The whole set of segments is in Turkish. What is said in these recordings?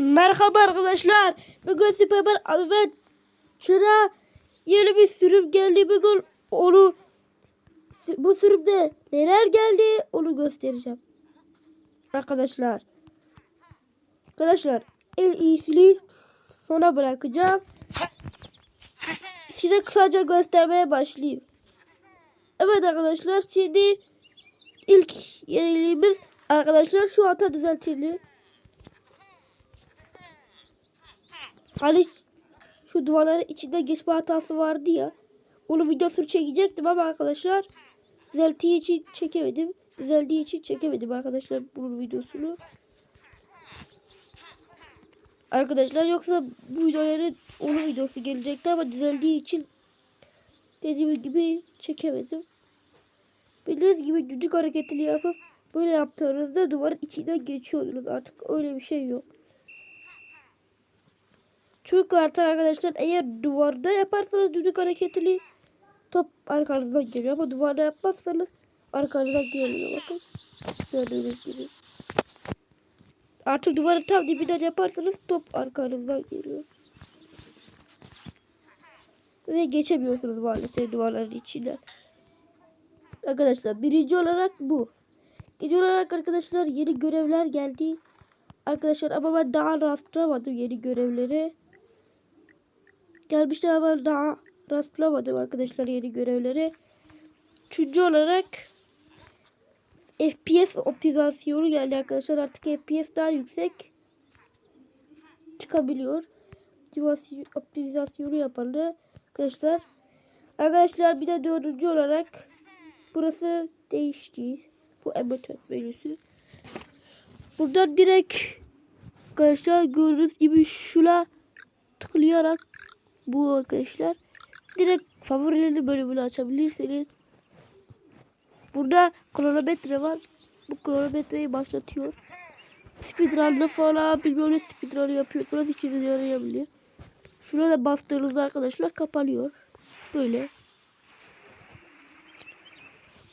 Merhaba arkadaşlar. Bugün Superman Adventure'a yeni bir sürüm geldi. Bugün onu bu sürümde neler geldi onu göstereceğim. Arkadaşlar. Arkadaşlar en iyisini sona bırakacağım. Size kısaca göstermeye başlayayım. Evet arkadaşlar şimdi ilk yeniliğimiz arkadaşlar şu ata düzeltildi. Hani şu duvarların içinde geçme hatası vardı ya. Onu videosunu çekecektim ama arkadaşlar düzelttiği için çekemedim. Düzeldiği için çekemedim arkadaşlar bunun videosunu. Arkadaşlar yoksa bu videoların onun videosu gelecekti ama düzeldiği için dediğim gibi çekemedim. Bildiğiniz gibi düdük hareketini yapıp böyle yaptığınızda duvarın içinden geçiyordunuz. Artık öyle bir şey yok. Çünkü artık arkadaşlar eğer duvarda yaparsanız düdük hareketini top arkanızdan geliyor ama duvarda yapmazsanız arkanızdan geliyor bakın. Gördüğünüz gibi. Artık duvarın tam dibinden yaparsanız top arkanızdan geliyor. Ve geçemiyorsunuz maalesef duvarların içinden. Arkadaşlar birinci olarak bu. İkinci olarak arkadaşlar yeni görevler geldi. Arkadaşlar ama ben daha rastlamadım yeni görevleri. Gelmişler ama daha rastlamadım arkadaşlar yeni görevleri. Üçüncü olarak FPS optimizasyonu geldi arkadaşlar. Artık FPS daha yüksek çıkabiliyor. Optimizasyon- Optimizasyonu yaparlı arkadaşlar. Arkadaşlar bir de dördüncü olarak burası değişti. Bu emotet menüsü. Burada direkt arkadaşlar gördüğünüz gibi şuna tıklayarak bu arkadaşlar direkt favorileri bölümünü açabilirsiniz. Burada kronometre var. Bu kronometreyi başlatıyor. Speedrun'da falan bilmem ne speedrun'ı yapıyorsanız içinize yarayabilir. Şuna da bastığınızda arkadaşlar kapanıyor. Böyle.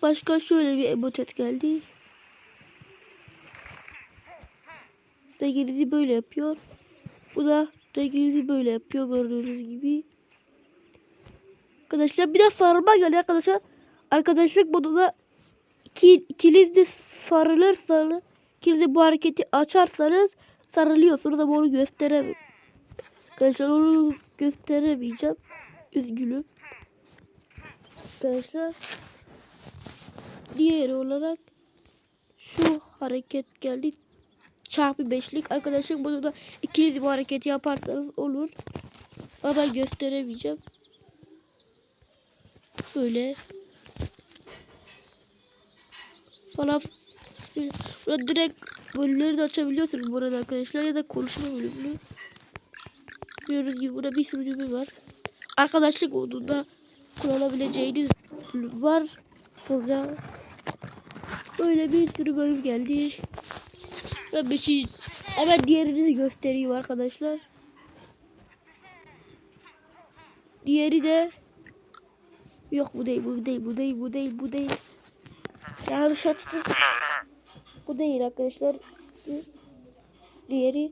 Başka şöyle bir emotet geldi. Renginizi böyle yapıyor. Bu da renginizi böyle yapıyor gördüğünüz gibi. Arkadaşlar bir de farma geldi arkadaşlar. Arkadaşlık modunda iki, ikiniz de sarılır sarılır. İkiniz de bu hareketi açarsanız sarılıyorsunuz ama onu gösteremem. Arkadaşlar onu gösteremeyeceğim. Üzgünüm. Arkadaşlar diğer olarak şu hareket geldi. Çarpı beşlik. Arkadaşlar bunu da ikiniz bu hareketi yaparsanız olur. Ama gösteremeyeceğim. Böyle. Falan. Burada direkt bölümleri de açabiliyorsunuz burada arkadaşlar ya da konuşma bölümünü. Gördüğünüz gibi burada bir sürü düğme var. Arkadaşlık modunda kullanabileceğiniz var. Burada böyle bir sürü bölüm geldi. Ben bir şey hemen diğerini göstereyim arkadaşlar. Diğeri de yok bu değil bu değil bu değil bu değil bu değil. Yanlış açtım. Bu değil arkadaşlar. Diğeri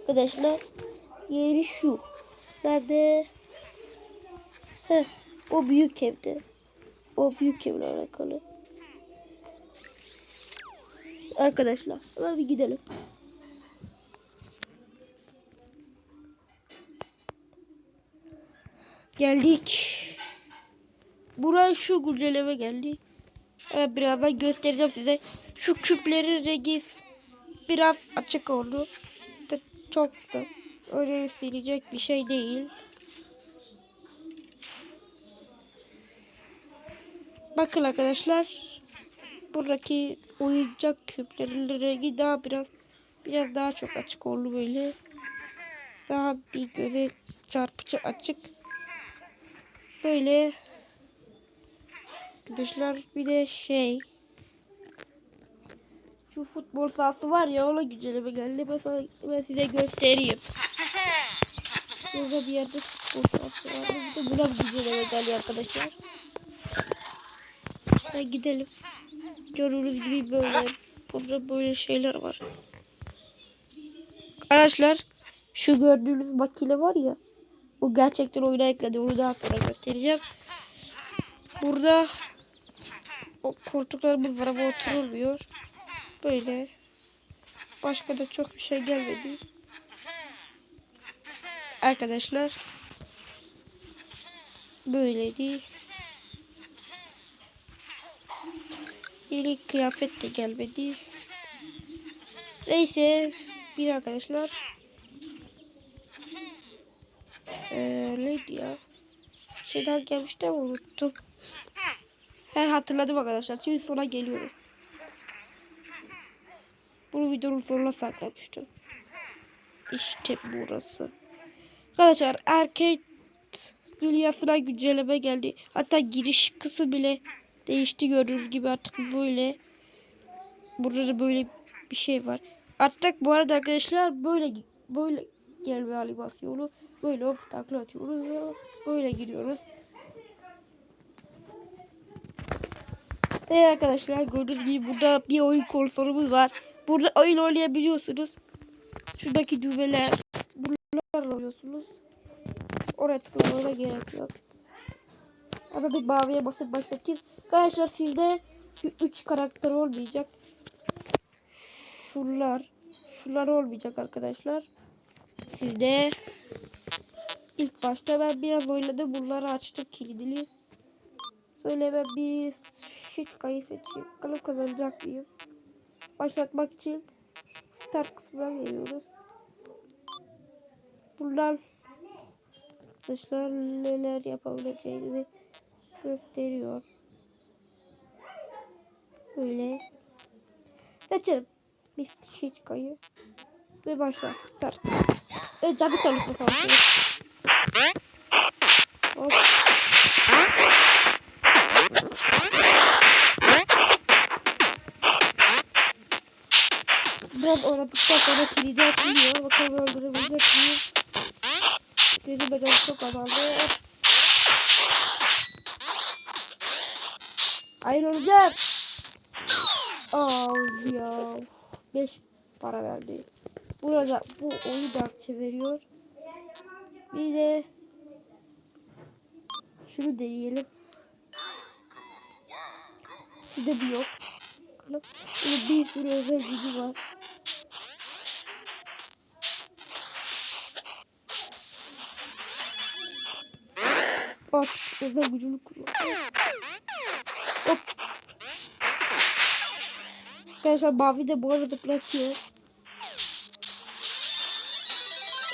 arkadaşlar diğeri şu. Nerede? Heh, o büyük evde. O büyük evle alakalı. Arkadaşlar hemen bir gidelim. Geldik. Buraya şu güncelleme geldi. Evet birazdan göstereceğim size. Şu küplerin rengi biraz açık oldu. Çok da öyle silecek bir şey değil. Bakın arkadaşlar. Buradaki oyuncak küplerin rengi daha biraz biraz daha çok açık oldu böyle. Daha bir göze çarpıcı açık. Böyle arkadaşlar bir de şey şu futbol sahası var ya ona güncelleme geldi. Ben, ben size göstereyim. Burada bir yerde futbol sahası var. Bir de buna güncelleme geldi arkadaşlar. Hadi gidelim. Gördüğünüz gibi böyle burada böyle şeyler var. Arkadaşlar şu gördüğünüz makine var ya. Bu gerçekten oyuna ekledi. Onu daha sonra göstereceğim. Burada o koltuklarımız var ama oturulmuyor. Böyle. Başka da çok bir şey gelmedi. Arkadaşlar. Böyleydi. Yeni kıyafet de gelmedi. Neyse. Bir arkadaşlar. Ee, neydi ya? Şey daha gelmişti ama unuttum. Her hatırladım arkadaşlar. Şimdi sona geliyoruz. Bunu videonun sonuna saklamıştım. İşte burası. Arkadaşlar arcade dünyasına güncelleme geldi. Hatta giriş kısmı bile değişti gördüğünüz gibi artık böyle. Burada da böyle bir şey var. Artık bu arada arkadaşlar böyle böyle gelme animasyonu. Böyle hop takla atıyoruz. Böyle giriyoruz. Evet arkadaşlar gördüğünüz gibi burada bir oyun konsolumuz var. Burada oyun oynayabiliyorsunuz. Şuradaki düğmeler bunlarla oynuyorsunuz. Oraya tıklamana gerek yok. Ama bir maviye basıp başlatayım. Arkadaşlar sizde 3 karakter olmayacak. Şunlar. Şunlar olmayacak arkadaşlar. Sizde ilk başta ben biraz oynadım. Bunları açtım kilidili. Şöyle ben bir şıkkayı seçeyim. Bakalım kazanacak mıyım? Başlatmak için start kısmına geliyoruz. Bunlar arkadaşlar neler yapabileceğini gösteriyor. Böyle seçelim. Bir şıkkayı ve başla. Start. Ve cabi tanıtma savaşıyoruz. Hop. Biraz oynadıktan sonra kilidi açılıyor. Bakalım öldürebilecek miyiz? Benim bedel çok azaldı. Hayır olacak. Aa ya. 5 para verdi. Burada bu oyunu da çeviriyor. Bir de şunu deneyelim. Şurada bir yok. Bakalım. Burada bir sürü özel gücü var. Bak özel gücünü kullan. Arkadaşlar mavi de bu arada zıplatıyor.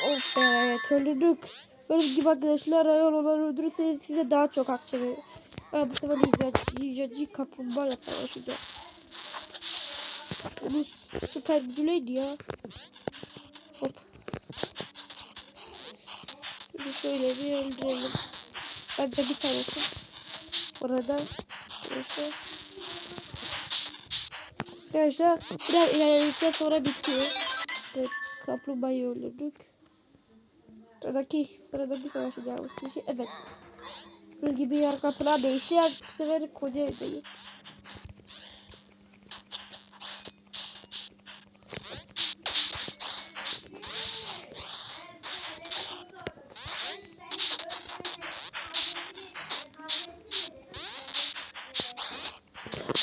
Of be, evet öldürdük. Böyle gibi arkadaşlar ayol olan öldürürseniz size daha çok akçe verir. Ben bu sefer yiyecek, yiyecek kaplumbağa savaşacağım. Onun süper gücü neydi ya? Hop. Şimdi şöyle bir öldürelim. Bence bir tanesi. Burada. Neyse. Arkadaşlar biraz ilerledikten sonra bitiyor. Evet, kaplumbağayı öldürdük. Sıradaki sıradaki savaşacağımız kişi evet. Bunun gibi yer kapılar değişti. Ya, bu sefer koca evdeyiz.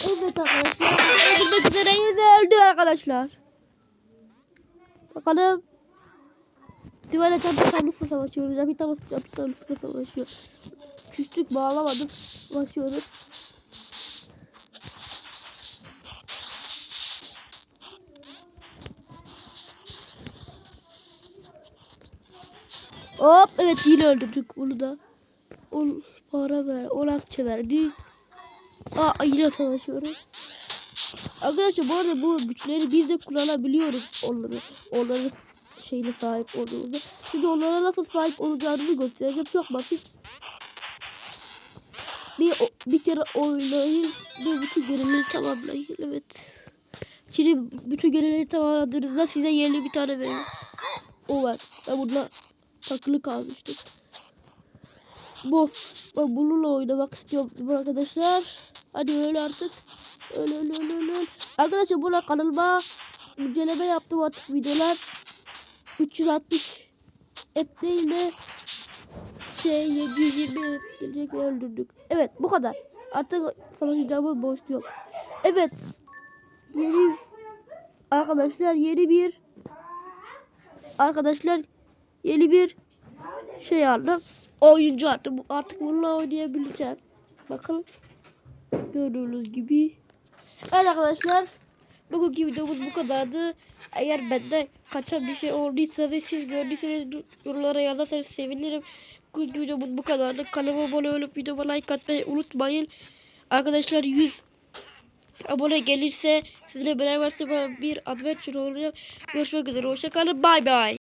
Evet arkadaşlar. Öldürmek üzereyiz ve öldü arkadaşlar. Bakalım. Sivale Capitanus'la savaşıyoruz. Capitanus Capitanus'la savaşıyor. Küstük bağlamadık. Savaşıyoruz. Hop evet yine öldürdük bunu da. 10 para ver. 10 akçe verdi. Aa yine savaşıyoruz. Arkadaşlar bu arada bu güçleri biz de kullanabiliyoruz onları. Onların şeyine sahip olduğumuzu. Şimdi onlara nasıl sahip olacağını göstereceğim. Çok basit. Bir, bir kere oynayın ve bütün görevleri tamamlayın. Evet. Şimdi bütün görevleri tamamladığınızda size yerli bir tane veriyor. O var. Ben bununla takılı kalmıştım. Bu ben bununla oynamak istiyorum arkadaşlar. Hadi öyle artık. Öyle öyle öyle öyle. Arkadaşlar buna kanalıma inceleme yaptım artık videolar. 360 hep değil de şey 720 gelecek ve öldürdük. Evet bu kadar. Artık savaşacağımız boş yok. Evet. Yeni arkadaşlar yeni bir arkadaşlar yeni bir şey aldım. Oyuncu aldım. Artık bununla oynayabileceğim. Bakın. Gördüğünüz gibi. Evet arkadaşlar. Bugünkü videomuz bu kadardı. Eğer benden kaçan bir şey olduysa ve siz gördüyseniz yorumlara yazarsanız sevinirim. Bugünkü videomuz bu kadardı. Kanalıma abone olup videoma like atmayı unutmayın. Arkadaşlar 100 abone gelirse sizinle beraber bir adventure olacağım. Görüşmek üzere. Hoşçakalın. Bay bay.